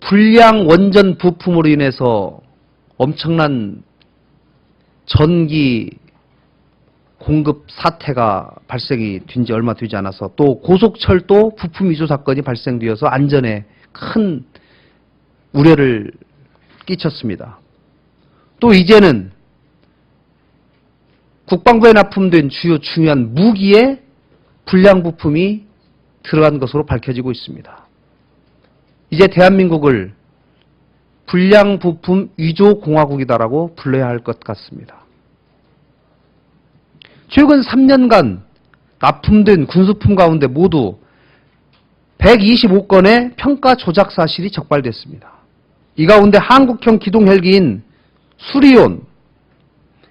불량 원전 부품으로 인해서 엄청난 전기 공급 사태가 발생이 된 지 얼마 되지 않아서 또 고속철도 부품 위조 사건이 발생되어서 안전에 큰 우려를 끼쳤습니다. 또 이제는 국방부에 납품된 주요 중요한 무기에 불량 부품이 들어간 것으로 밝혀지고 있습니다. 이제 대한민국을 불량 부품 위조 공화국이다라고 불러야 할 것 같습니다. 최근 3년간 납품된 군수품 가운데 모두 125건의 평가 조작 사실이 적발됐습니다. 이 가운데 한국형 기동 헬기인 수리온,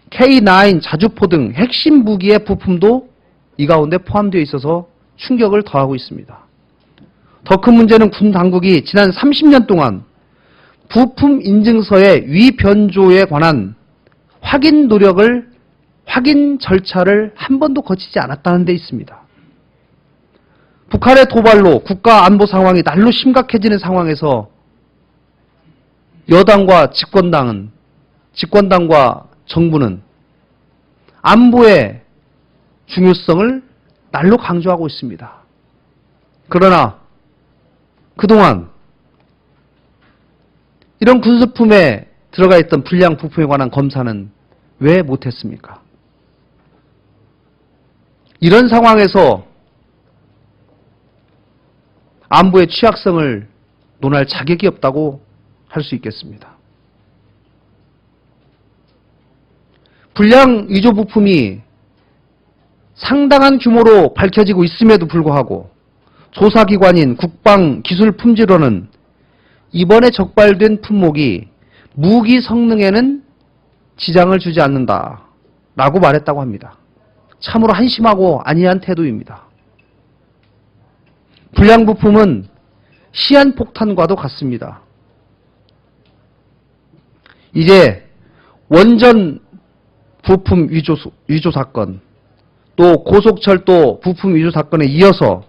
K9 자주포 등 핵심 무기의 부품도 이 가운데 포함되어 있어서 충격을 더하고 있습니다. 더 큰 문제는 군 당국이 지난 30년 동안 부품 인증서의 위변조에 관한 확인 노력을 확인 절차를 한 번도 거치지 않았다는 데 있습니다. 북한의 도발로 국가 안보 상황이 날로 심각해지는 상황에서 여당과 집권당은 집권당과 정부는 안보의 중요성을 날로 강조하고 있습니다. 그러나 그동안 이런 군수품에 들어가 있던 불량 부품에 관한 검사는 왜 못했습니까? 이런 상황에서 안보의 취약성을 논할 자격이 없다고 할 수 있겠습니다. 불량 위조 부품이 상당한 규모로 밝혀지고 있음에도 불구하고 조사기관인 국방기술품질원은 이번에 적발된 품목이 무기 성능에는 지장을 주지 않는다 라고 말했다고 합니다. 참으로 한심하고 안이한 태도입니다. 불량 부품은 시한폭탄과도 같습니다. 이제 원전 부품 위조, 위조 사건, 또 고속철도 부품 위조 사건에 이어서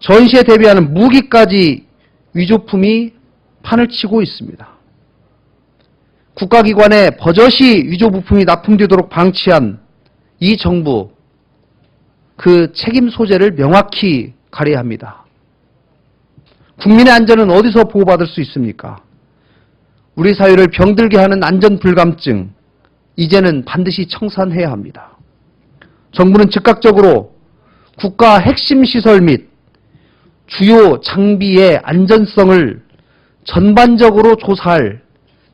전시에 대비하는 무기까지 위조품이 판을 치고 있습니다. 국가기관에 버젓이 위조 부품이 납품되도록 방치한 이 정부 그 책임 소재를 명확히 가려야 합니다. 국민의 안전은 어디서 보호받을 수 있습니까? 우리 사회를 병들게 하는 안전 불감증 이제는 반드시 청산해야 합니다. 정부는 즉각적으로 국가 핵심 시설 및 주요 장비의 안전성을 전반적으로 조사할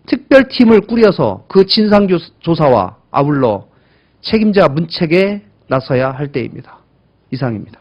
특별팀을 꾸려서 그 진상조사와 아울러 책임자 문책에 나서야 할 때입니다. 이상입니다.